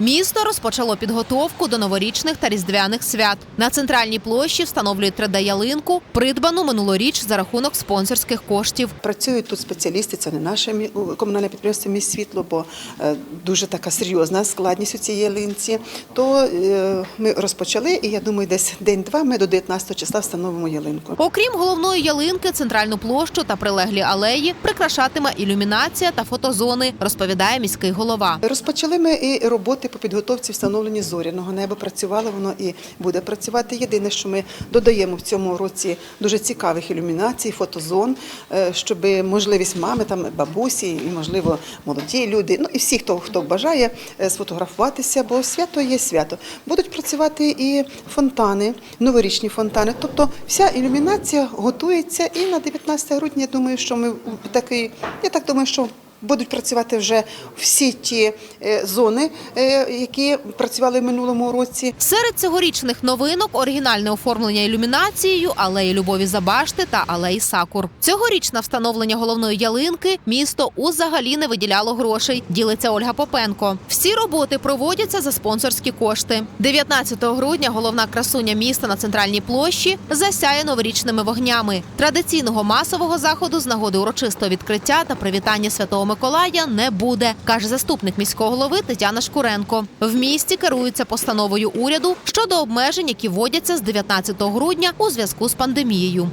Місто розпочало підготовку до новорічних та різдвяних свят. На центральній площі встановлюють 3D-ялинку, придбану минулоріч за рахунок спонсорських коштів. Працюють тут спеціалісти, це не наше комунальне підприємство «Міст світло, бо е, дуже така серйозна складність у цій ялинці. То е, ми розпочали, і я думаю, десь день-два ми до 19 числа встановимо ялинку. Окрім головної ялинки, центральну площу та прилеглі алеї прикрашатиме ілюмінація та фотозони, розповідає міський голова. Розпочали ми і роботи по підготовці встановлення зоряного неба. Працювало воно і буде працювати. Єдине, що ми додаємо в цьому році дуже цікавих ілюмінацій, фотозон, е, щоб можливість мами, там бабусі, і можливо молоді люди, ну і всі, хто хто бажає е, сфотографуватися, бо свято є свято. Будуть працювати і фонтани, новорічні фонтани. Тобто вся ілюмінація готується. І на 19 грудня я думаю, що ми такий, я так думаю, що. Будуть працювати вже всі ті е, зони, е, які працювали в минулому році. Серед цьогорічних новинок оригінальне оформлення ілюмінацією, алеї Любові Забашти та алеї Сакур. Цьогоріч на встановлення головної ялинки місто узагалі не виділяло грошей. Ділиться Ольга Попенко. Всі роботи проводяться за спонсорські кошти. 19 грудня головна красуня міста на центральній площі засяє новорічними вогнями. Традиційного масового заходу з нагоди урочистого відкриття та привітання Святого Миколая не буде, каже заступник міського голови Тетяна Шкуренко. В місті керуються постановою уряду щодо обмежень, які вводяться з 19 грудня у зв'язку з пандемією.